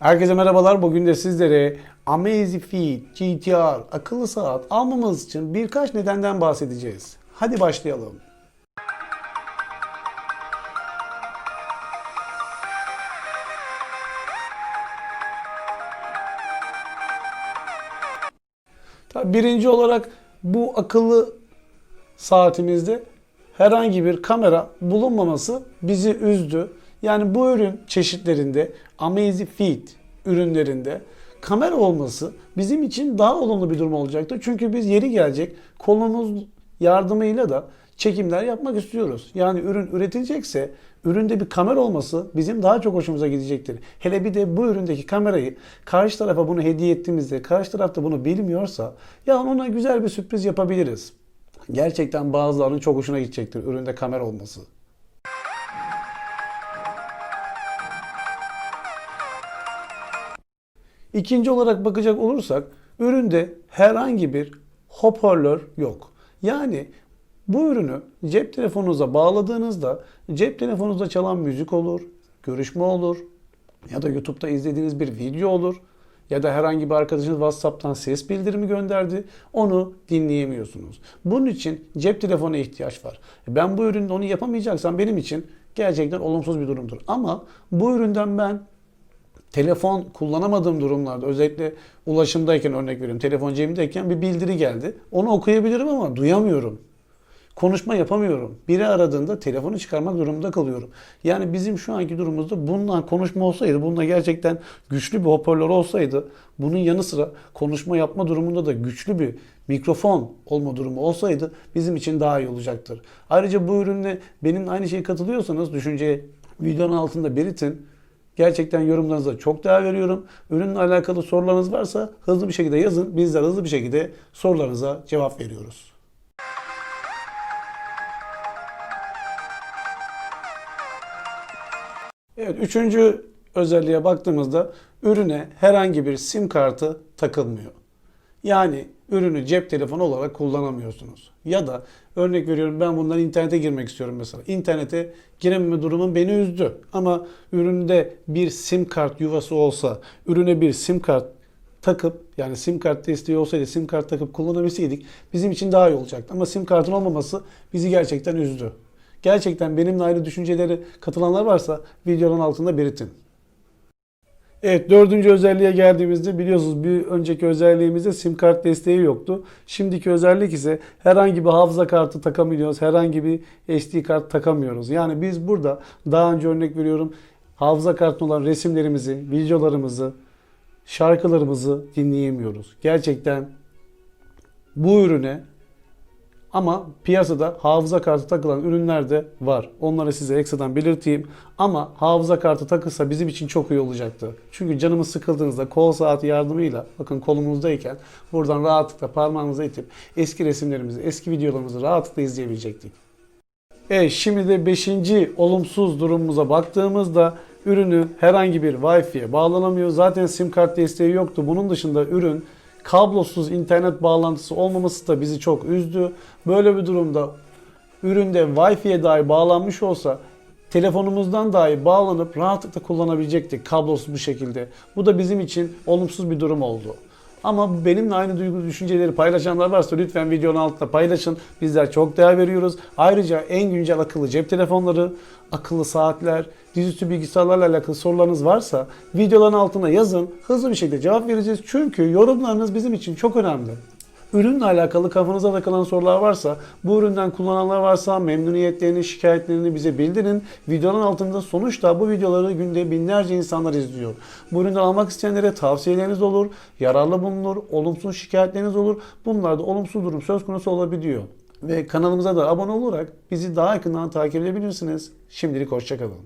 Herkese merhabalar. Bugün de sizlere Amazfit GTR akıllı saat almamız için birkaç nedenden bahsedeceğiz. Hadi başlayalım. Tabii birinci olarak bu akıllı saatimizde herhangi bir kamera bulunmaması bizi üzdü. Yani bu ürün çeşitlerinde Amazfit ürünlerinde kamera olması bizim için daha olumlu bir durum olacaktır. Çünkü biz yeri gelecek kolumuz yardımıyla da çekimler yapmak istiyoruz. Yani ürün üretilecekse üründe bir kamera olması bizim daha çok hoşumuza gidecektir. Hele bir de bu üründeki kamerayı karşı tarafa bunu hediye ettiğimizde karşı tarafta bunu bilmiyorsa ya ona güzel bir sürpriz yapabiliriz. Gerçekten bazılarının çok hoşuna gidecektir üründe kamera olması. İkinci olarak bakacak olursak üründe herhangi bir hoparlör yok. Yani bu ürünü cep telefonunuza bağladığınızda cep telefonunuzda çalan müzik olur, görüşme olur ya da YouTube'da izlediğiniz bir video olur ya da herhangi bir arkadaşınız WhatsApp'tan ses bildirimi gönderdi. Onu dinleyemiyorsunuz. Bunun için cep telefonu ihtiyaç var. Ben bu üründe onu yapamayacaksam benim için gerçekten olumsuz bir durumdur. Ama bu üründen ben telefon kullanamadığım durumlarda özellikle ulaşımdayken örnek veriyorum telefon cebimdeyken bir bildiri geldi. Onu okuyabilirim ama duyamıyorum. Konuşma yapamıyorum. Biri aradığında telefonu çıkarmak durumunda kalıyorum. Yani bizim şu anki durumumuzda bundan konuşma olsaydı, bunda gerçekten güçlü bir hoparlör olsaydı, bunun yanı sıra konuşma yapma durumunda da güçlü bir mikrofon olma durumu olsaydı bizim için daha iyi olacaktır. Ayrıca bu ürünle benim aynı şeye katılıyorsanız düşünceye videonun altında belirtin. Gerçekten yorumlarınıza çok değer veriyorum. Ürünle alakalı sorularınız varsa hızlı bir şekilde yazın. Bizler hızlı bir şekilde sorularınıza cevap veriyoruz. Evet, üçüncü özelliğe baktığımızda ürüne herhangi bir sim kartı takılmıyor. Yani ürünü cep telefonu olarak kullanamıyorsunuz. Ya da örnek veriyorum ben bundan internete girmek istiyorum mesela. İnternete girememe durumum beni üzdü. Ama üründe bir sim kart yuvası olsa, ürüne bir sim kart takıp yani sim kart desteği olsaydı sim kart takıp kullanabilseydik bizim için daha iyi olacaktı. Ama sim kartın olmaması bizi gerçekten üzdü. Gerçekten benimle aynı düşünceleri katılanlar varsa videonun altında belirtin. Evet dördüncü özelliğe geldiğimizde biliyorsunuz bir önceki özelliğimizde sim kart desteği yoktu. Şimdiki özellik ise herhangi bir hafıza kartı takamıyoruz. Herhangi bir SD kart takamıyoruz. Yani biz burada daha önce örnek veriyorum hafıza kartı olan resimlerimizi, videolarımızı, şarkılarımızı dinleyemiyoruz. Gerçekten bu ürüne ama piyasada hafıza kartı takılan ürünler de var. Onları size ekstradan belirteyim. Ama hafıza kartı takılsa bizim için çok iyi olacaktı. Çünkü canımız sıkıldığınızda kol saati yardımıyla bakın kolumuzdayken buradan rahatlıkla parmağımıza itip eski resimlerimizi, eski videolarımızı rahatlıkla izleyebilecektik. Evet şimdi de 5. olumsuz durumumuza baktığımızda ürünü herhangi bir Wi-Fi'ye bağlanamıyor. Zaten sim kart desteği yoktu. Bunun dışında ürün kablosuz internet bağlantısı olmaması da bizi çok üzdü. Böyle bir durumda üründe Wi-Fi'ye dahi bağlanmış olsa telefonumuzdan dahi bağlanıp rahatlıkla kullanabilecektik kablosuz bir şekilde. Bu da bizim için olumsuz bir durum oldu. Ama benimle aynı duygu düşünceleri paylaşanlar varsa lütfen videonun altında paylaşın. Bizler çok değer veriyoruz. Ayrıca en güncel akıllı cep telefonları, akıllı saatler, dizüstü bilgisayarlarla alakalı sorularınız varsa videoların altına yazın. Hızlı bir şekilde cevap vereceğiz. Çünkü yorumlarınız bizim için çok önemli. Ürünle alakalı kafanıza takılan sorular varsa, bu üründen kullananlar varsa memnuniyetlerini, şikayetlerini bize bildirin. Videonun altında sonuçta bu videoları günde binlerce insanlar izliyor. Bu ürünü almak isteyenlere tavsiyeleriniz olur, yararlı bulunur, olumsuz şikayetleriniz olur. Bunlarda olumsuz durum söz konusu olabiliyor. Ve kanalımıza da abone olarak bizi daha yakından takip edebilirsiniz. Şimdilik hoşçakalın.